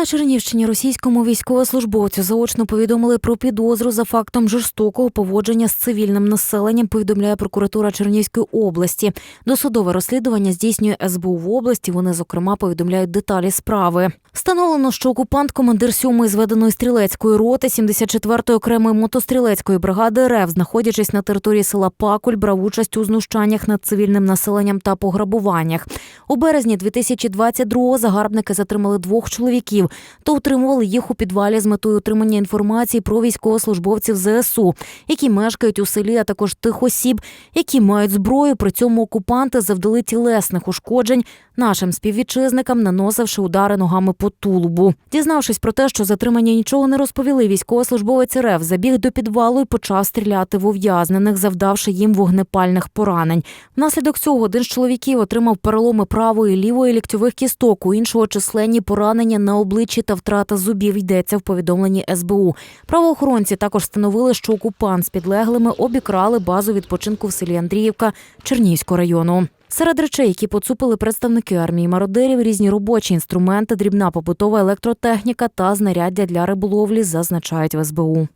На Чернівщині російському військовослужбовцю заочно повідомили про підозру за фактом жорстокого поводження з цивільним населенням. Повідомляє прокуратура Чернівської області. Досудове розслідування здійснює СБУ в області. Вони зокрема повідомляють деталі справи. Встановлено, що окупант, командир 7-ї зведеної стрілецької роти 74-ї окремої мотострілецької бригади РФ, знаходячись на території села Пакуль, брав участь у знущаннях над цивільним населенням та пограбуваннях. У березні 2022-го загарбники затримали двох чоловіків та утримували їх у підвалі з метою отримання інформації про військовослужбовців ЗСУ, які мешкають у селі, а також тих осіб, які мають зброю. При цьому окупанти завдали тілесних ушкоджень нашим співвітчизникам, наносивши удари ногами по тулубу. Дізнавшись про те, що затримання нічого не розповіли, військовослужбовець РФ забіг до підвалу і почав стріляти в ув'язнених, завдавши їм вогнепальних поранень. Внаслідок цього один з чоловіків отримав переломи правої лівої ліктьових кісток, у іншого численні поранення на обличчі та втрата зубів йдеться в повідомленні СБУ. Правоохоронці також встановили, що окупант з підлеглими обікрали базу відпочинку в селі Андріївка Чернігівського району. Серед речей, які поцупили представники армії мародерів, різні робочі інструменти, дрібна побутова електротехніка та знаряддя для риболовлі, зазначають в СБУ.